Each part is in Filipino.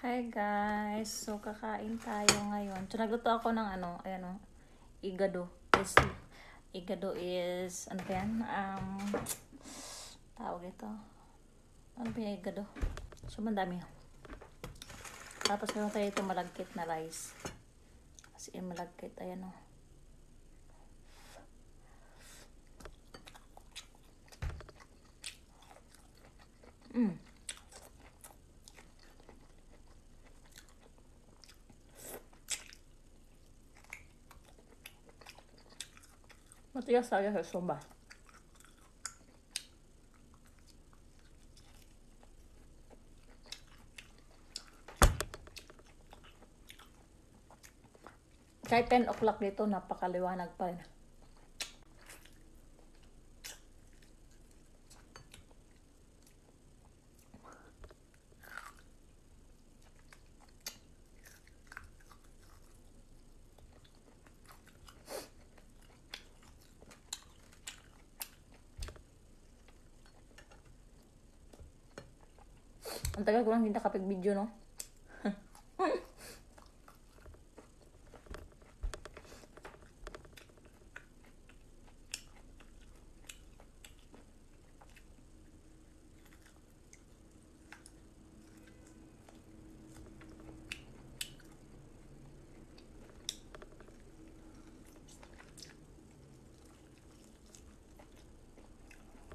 Hi guys! So, kakain tayo ngayon. So, nagluto ako ng ano, ayan o, igado. Is, igado is, ano ba yan? Um, tawag ito. Ano ba yung igado? So, mandami. Tapos, meron tayo ito malagkit na rice. As in, malagkit. Ayan o. Mm. Matigas talaga sa sumba. Kahit 10 o'clock dito, napakaliwanag pa rin. Ang tagal ko lang hindi nakapag-video, no?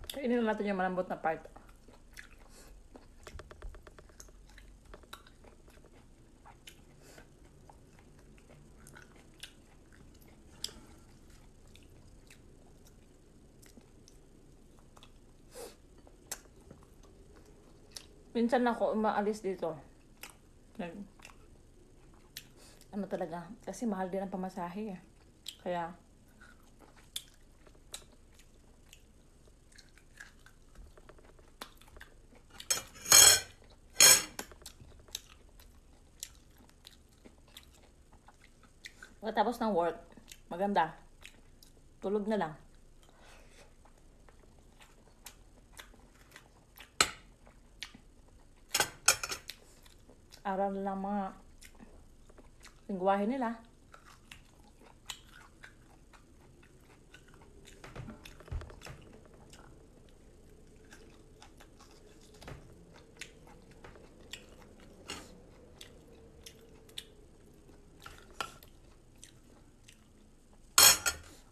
Kainin na natin yung malambot na part. Minsan ako umaalis dito. Ano talaga, kasi mahal din ang pamasahe eh. Kaya, Pagkatapos ng work, maganda. Tulog na lang. Aral lang mga lingwahe nila.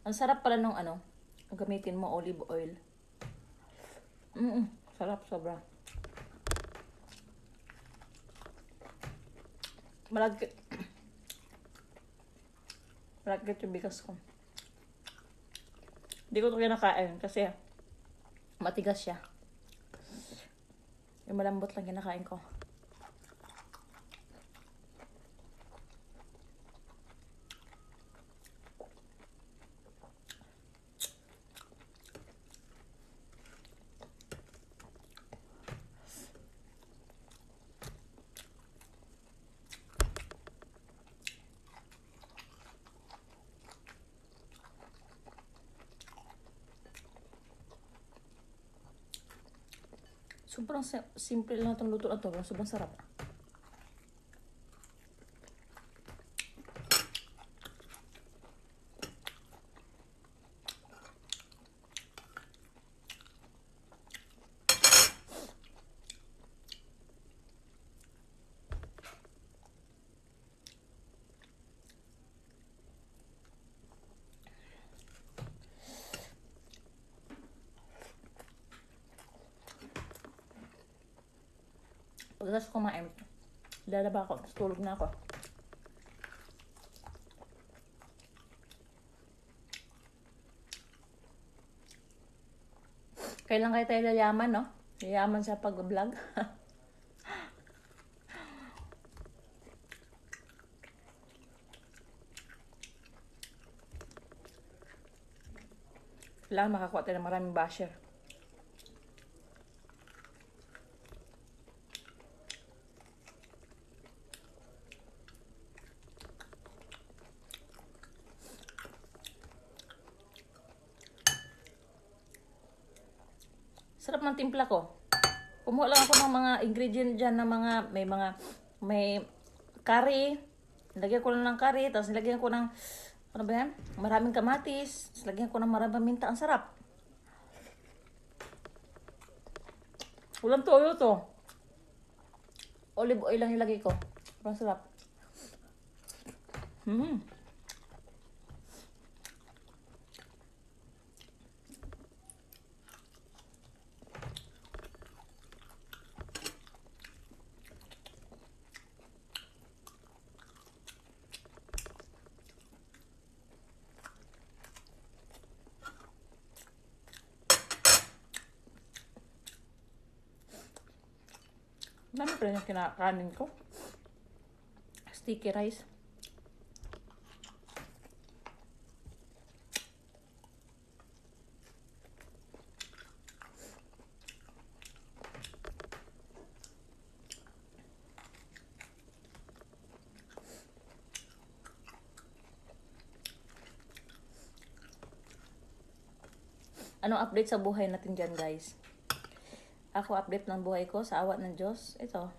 Ang sarap pala nung ano, gamitin mo olive oil. Mm, sarap sobra. Malagkit. Malagkit yung bigas ko. Hindi ko ito kinakain kasi matigas siya. Yung malambot lang kinakain ko. Sobrang si- simple lang itong luto na to. Sobrang sarap. Pagkatapos kumain, lalaba ako. Tapos tulog na ako. Kailan kayo tayo yayaman, no? Yayaman sa pag-vlog. Kailangan makakuha tayo ng maraming basher. Sarap ng timpla ko. Kumuha lang ako ng mga ingredient dyan na mga, may mga may curry. Lagyan ko lang ng curry, tapos nilagyan ko ng, ano ba yan? Maraming kamatis. Tapos lagyan ko ng maraming minta. Ang sarap. Walang toyo to. Olive oil lang ilagay ko. Ang sarap. Hmm. Dami pa rin yung kinakanin ko. Sticky rice. Anong update sa buhay natin dyan, guys? Ako update ng buhay ko sa awa ng Diyos. Ito.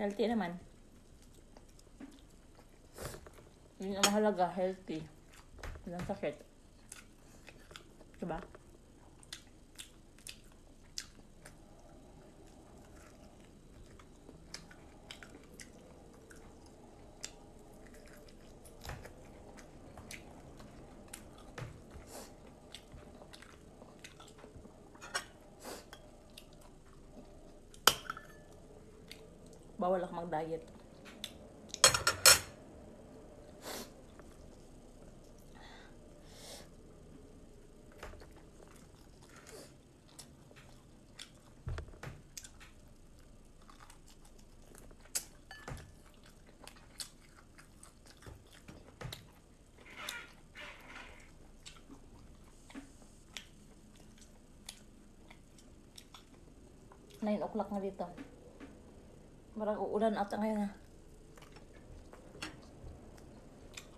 Healthy naman. Yun ang mahalaga, healthy. Walang sakit. Diba? Bawal ako mag-diet. Nine o'clock na dito. Marang uulan ata ngayon ah.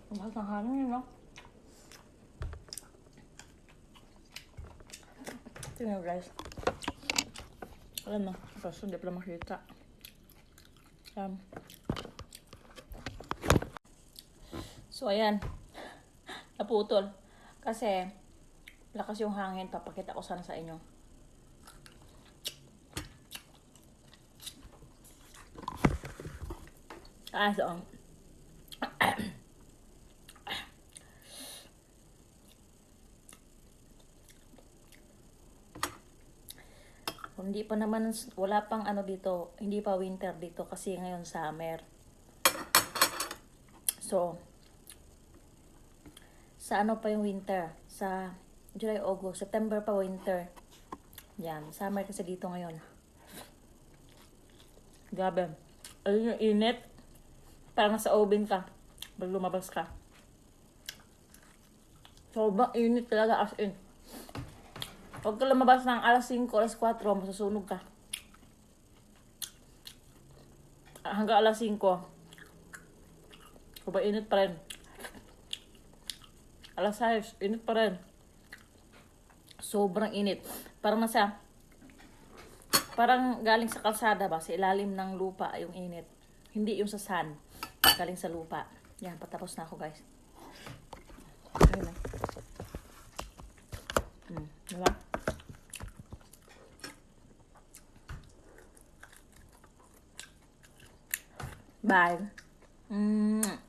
Ang mahal ng hangin, no? Tingnan guys. Alam na, kaso hindi pala makita. Ayan. So, ayan. Naputol. Kasi, lakas yung hangin. Papakita ko sana sa inyo. Ah, so. Hindi pa naman, wala pang ano dito, hindi pa winter dito kasi ngayon summer. So, sa ano pa yung winter? Sa July, August, September pa winter. Yan, summer kasi dito ngayon. Grabe. Ayun yung init. Parang nasa oven ka. Pag lumabas ka. Sobrang init talaga as in. Huwag ka lumabas ng alas 5, alas 4, masusunog ka. Hanggang alas 5. Sobrang init pa rin. Alas 6, init pa rin. Sobrang init. Parang nasa, parang galing sa kalsada ba, sa ilalim ng lupa yung init. Hindi yung sa sun. Galing sa lupa. Yan, patapos na ako guys. Ayun na. Hmm, diba? Bye. Mm.